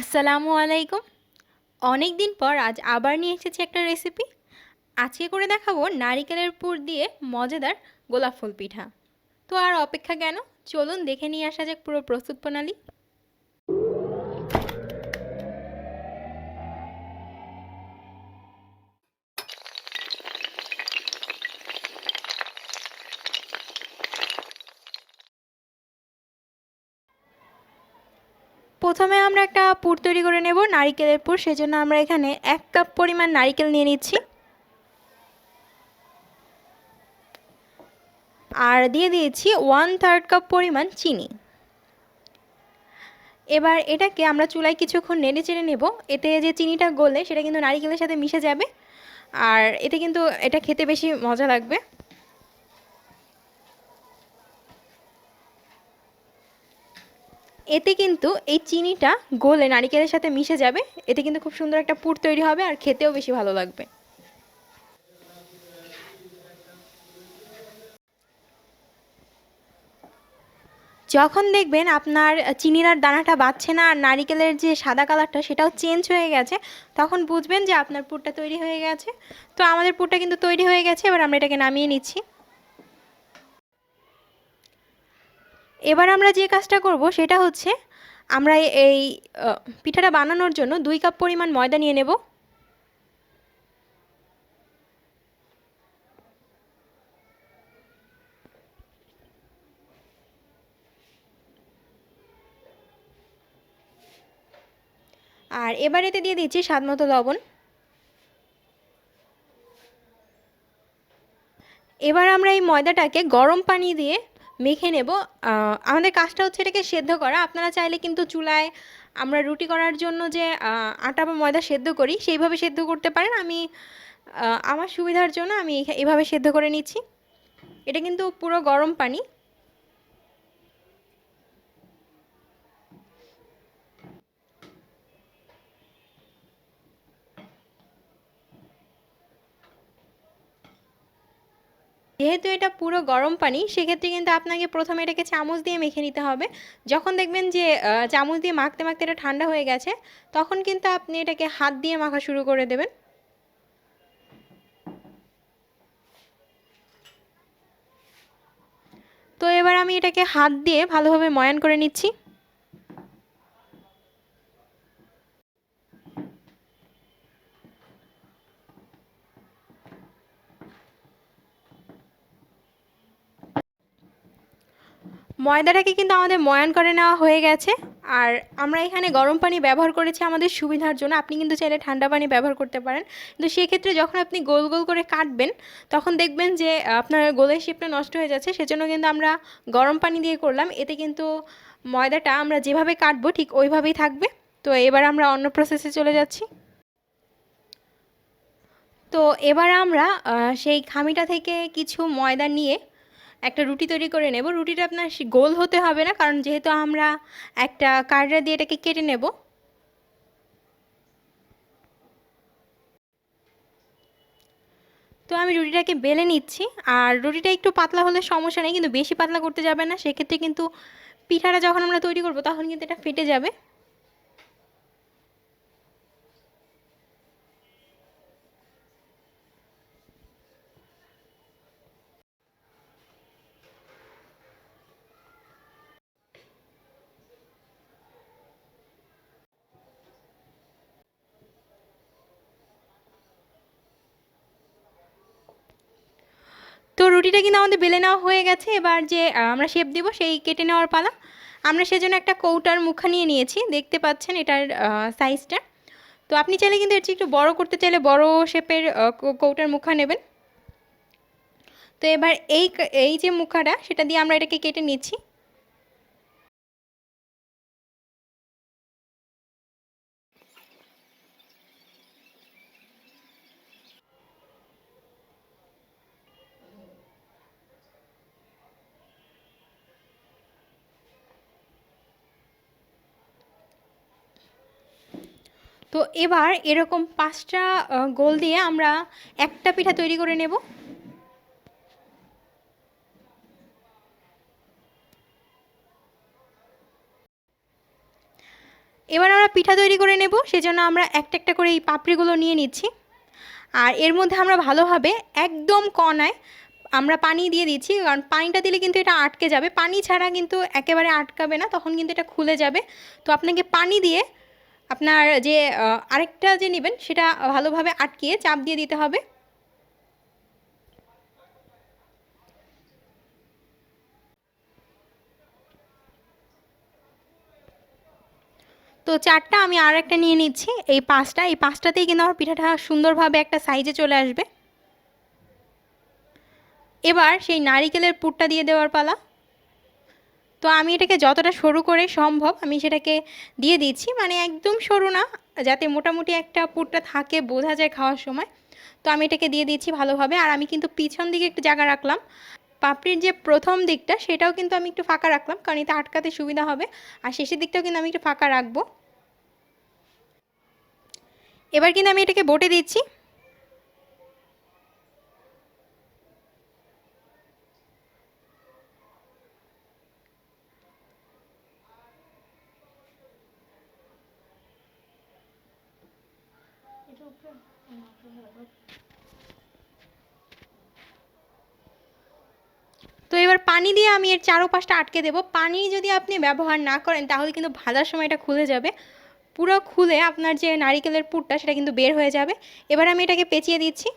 আসসালামু আলাইকুম। অনেক দিন পর আজ আবার নিয়ে এসেছি একটা রেসিপি আজকে করে দেখাবো নারিকেলের পুর দিয়ে মজাদার গোলাপ ফুল পিঠা। তো আর অপেক্ষা কেন? চলুন দেখে নিয়ে আসা যাক পুরো প্রস্তুত প্রণালী। প্রথমে আমরা একটা পুর তৈরি করে নেব নারিকেলের পুর, সেজন্য আমরা এখানে এক কাপ পরিমাণ নারিকেল নিয়ে নিচ্ছি। আর দিয়ে দিয়েছি ওয়ান থার্ড কাপ পরিমাণ চিনি। এবার এটাকে আমরা চুলায় কিছুক্ষণ নেড়ে চেড়ে নেব। এতে যে চিনিটা গলে সেটা কিন্তু নারিকেলের সাথে মিশে যাবে। আর এতে কিন্তু এটা খেতে বেশি মজা লাগবে। এতে কিন্তু এই চিনিটা গলে নারিকেলের সাথে মিশে যাবে। এতে কিন্তু খুব সুন্দর একটা পুর তৈরি হবে আর খেতেও বেশি ভালো লাগবে। যখন দেখবেন আপনার চিনির আর দানাটা বাড়ছে না আর নারিকেলের যে সাদা কালারটা সেটাও চেঞ্জ হয়ে গেছে, তখন বুঝবেন যে আপনার পুরটা তৈরি হয়ে গেছে। তো আমাদের পুরটা কিন্তু তৈরি হয়ে গেছে, এবার আমরা এটাকে নামিয়ে নিচ্ছি। এবার আমরা যে কাজটা করব সেটা হচ্ছে আমরা এই পিঠাটা বানানোর জন্য দুই কাপ পরিমাণ ময়দা নিয়ে নেব। আর এবার এতে দিয়ে দিচ্ছি স্বাদ মতো লবণ। এবার আমরা এই ময়দাটাকে গরম পানি দিয়ে মেখে নেব। আমাদের কাজটা হচ্ছে এটাকে সেদ্ধ করা। আপনারা চাইলে কিন্তু চুলায় আমরা রুটি করার জন্য যে আটা বা ময়দা সেদ্ধ করি, সেইভাবে সেদ্ধ করতে পারেন। আমি আমার সুবিধার জন্য আমি এভাবে সেদ্ধ করে নিচ্ছি। এটা কিন্তু পুরো গরম পানি। যেহেতু এটা পুরো গরম পানি, সেক্ষেত্রে কিন্তু আপনাকে প্রথমে এটাকে চামচ দিয়ে মেখে নিতে হবে। যখন দেখবেন যে চামচ দিয়ে মাখতে মাখতে এটা ঠান্ডা হয়ে গেছে, তখন কিন্তু আপনি এটাকে হাত দিয়ে মাখা শুরু করে দেবেন। তো এবার আমি এটাকে হাত দিয়ে ভালোভাবে ময়ান করে নিচ্ছি। ময়দাটাকে কিন্তু আমাদের ময়ান করে নেওয়া হয়ে গেছে। আর আমরা এখানে গরম পানি ব্যবহার করেছি আমাদের সুবিধার জন্য। আপনি কিন্তু চাইলে ঠান্ডা পানি ব্যবহার করতে পারেন। কিন্তু সেক্ষেত্রে যখন আপনি গোল গোল করে কাটবেন, তখন দেখবেন যে, আপনার গোলের শেপটা নষ্ট হয়ে যাচ্ছে। সেজন্য কিন্তু আমরা গরম পানি দিয়ে করলাম। এতে কিন্তু ময়দাটা আমরা যেভাবে কাটবো, ঠিক ওইভাবেই থাকবে। তো এবার আমরা অন্য প্রসেসে চলে যাচ্ছি। তো এবার আমরা সেই খামিটা থেকে কিছু ময়দা নিয়ে একটা রুটি তৈরি করে নেব। রুটিটা আপনার গোল হতে হবে না, কারণ যেহেতু আমরা একটা কার্ডা দিয়ে এটাকে কেটে নেব। তো আমি রুটিটাকে বেলে নিচ্ছি। আর রুটিটা একটু পাতলা হলে সমস্যা নেই, কিন্তু বেশি পাতলা করতে যাবে না। সেক্ষেত্রে কিন্তু পিঠাটা যখন আমরা তৈরি করব, তখন কিন্তু এটা ফেটে যাবে। তো রুটিটা কিন্তু আমাদের বেলে নেওয়া হয়ে গেছে। এবার যে আমরা শেপ দেব সেই কেটে নেওয়ার পালা। আমরা সেজন্য একটা কৌটার মুখা নিয়ে নিয়েছি। দেখতে পাচ্ছেন এটার সাইজটা তো আপনি চাইলে কিন্তু এর একটু বড় করতে চাইলে বড় শেপের কৌটার মুখা নেবেন। তো এবার এই এই যে মুখাটা, সেটা দিয়ে আমরা এটাকে কেটে নিচ্ছি। তো এবার এরকম পাঁচটা গোল দিয়ে আমরা একটা পিঠা তৈরি করে নেব। এবার আমরা পিঠা তৈরি করে নেব, সেজন্য আমরা একটা একটা করে এই পাপড়িগুলো নিয়ে নিচ্ছি। আর এর মধ্যে আমরা ভালোভাবে একদম কনায় আমরা পানি দিয়ে দিচ্ছি, কারণ পানিটা দিলে কিন্তু এটা আটকে যাবে। পানি ছাড়া কিন্তু একেবারে আটকাবে না, তখন কিন্তু এটা খুলে যাবে। তো আপনাকে পানি দিয়ে আপনার যে আরেকটা যে নেবেন সেটা ভালোভাবে আটকিয়ে চাপ দিয়ে দিতে হবে। তো চারটা আমি আর একটা নিয়ে নিচ্ছি। এই পাঁচটা, এই পাঁচটাতেই কিন্তু আমার পিঠাটা সুন্দরভাবে একটা সাইজে চলে আসবে। এবার সেই নারিকেলের পুরটা দিয়ে দেওয়ার পালা। তো আমি এটাকে যতটা সরু করে সম্ভব আমি সেটাকে দিয়ে দিচ্ছি। মানে একদম সরু না, যাতে মোটামুটি একটা পুরটা থাকে বোঝা যায় খাওয়ার সময়। তো আমি এটাকে দিয়ে দিচ্ছি ভালোভাবে। আর আমি কিন্তু পিছন দিকে একটু জায়গা রাখলাম। পাপড়ির যে প্রথম দিকটা সেটাও কিন্তু আমি একটু ফাঁকা রাখলাম, কারণ এতে আটকাতে সুবিধা হবে। আর শেষের দিকটাও কিন্তু আমি একটু ফাঁকা রাখব। এবার কিন্তু আমি এটাকে বটে দিচ্ছি। তো এবার পানি দিয়ে আমি এর চারোপাশটা আটকে দেবো। পানি যদি আপনি ব্যবহার না করেন, তাহলে কিন্তু ভাজার সময় এটা খুলে যাবে। পুরো খুলে আপনার যে নারিকেলের পুরটা, সেটা কিন্তু বের হয়ে যাবে। এবার আমি এটাকে পেঁচিয়ে দিচ্ছি।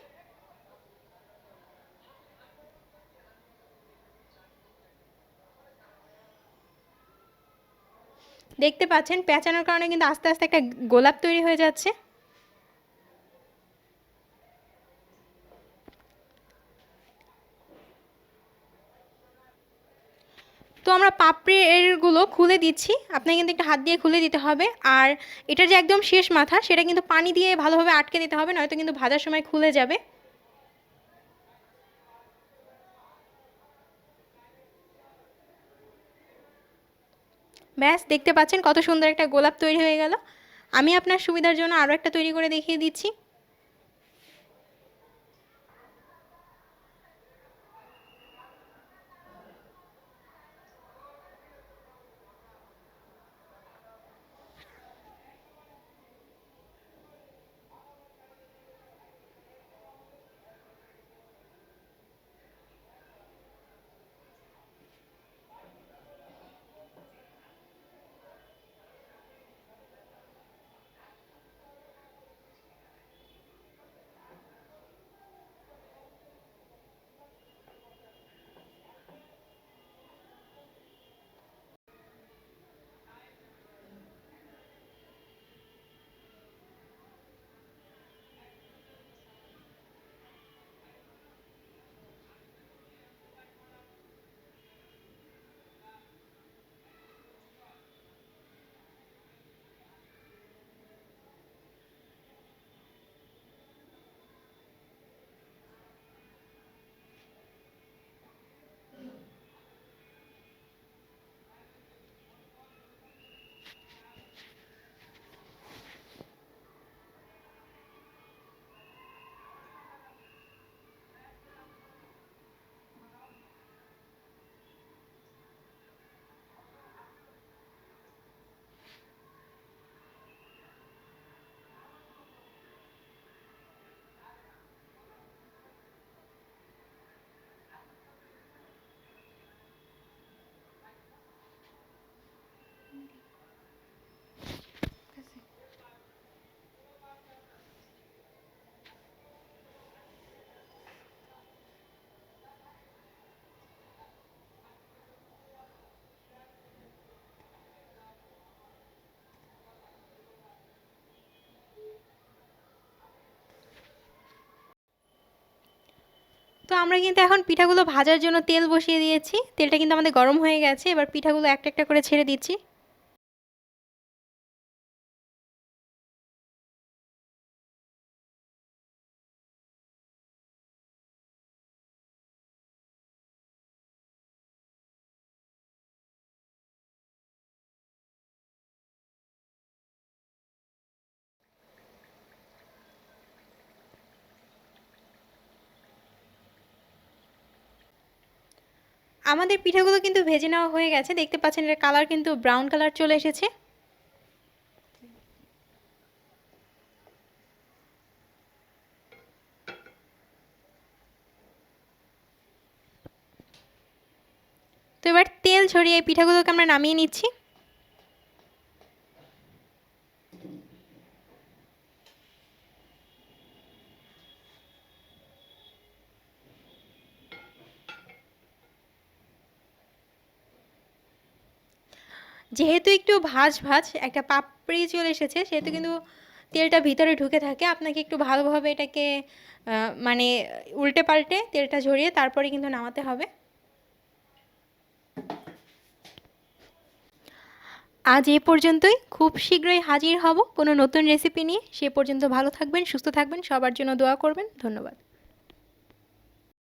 দেখতে পাচ্ছেন, পেঁচানোর কারণে কিন্তু আস্তে আস্তে একটা গোলাপ তৈরি হয়ে যাচ্ছে। তো আমরা পাপড়িগুলো খুলে দিচ্ছি। আপনাকে কিন্তু একটা হাত দিয়ে খুলে দিতে হবে। আর এটার যে একদম শেষ মাথা, সেটা কিন্তু পানি দিয়ে ভালোভাবে আটকে দিতে হবে, নয়তো কিন্তু ভাজার সময় খুলে যাবে। ব্যাস, দেখতে পাচ্ছেন কত সুন্দর একটা গোলাপ তৈরি হয়ে গেল। আমি আপনার সুবিধার জন্য আরও একটা তৈরি করে দেখিয়ে দিচ্ছি। আমরা কিন্তু এখন পিঠাগুলো ভাজার জন্য তেল বসিয়ে দিয়েছি। তেলটা কিন্তু আমাদের গরম হয়ে গেছে। এবার পিঠাগুলো একটা একটা করে ছেড়ে দিচ্ছি। আমাদের পিঠাগুলো কিন্তু ভেজে নেওয়া হয়ে গেছে। দেখতে পাচ্ছেন এর কালার কিন্তু ব্রাউন কালার চলে এসেছে। তো এবার তেল ছড়িয়ে এই পিঠাগুলোকে আমরা নামিয়ে নিচ্ছি। যেহেতু একটু ভাজ ভাজ একটা পাপড়ি চলে এসেছে সেহেতু কিন্তু তেলটা ভিতরে ঢুকে থাকে। আপনাকে একটু ভালোভাবে এটাকে মানে উল্টে পাল্টে তেলটা ঝরিয়ে তারপরে কিন্তু নামাতে হবে। আজ এ পর্যন্তই। খুব শীঘ্রই হাজির হব কোনো নতুন রেসিপি নিয়ে। সে পর্যন্ত ভালো থাকবেন সুস্থ থাকবেন সবার জন্য দোয়া করবেন। ধন্যবাদ।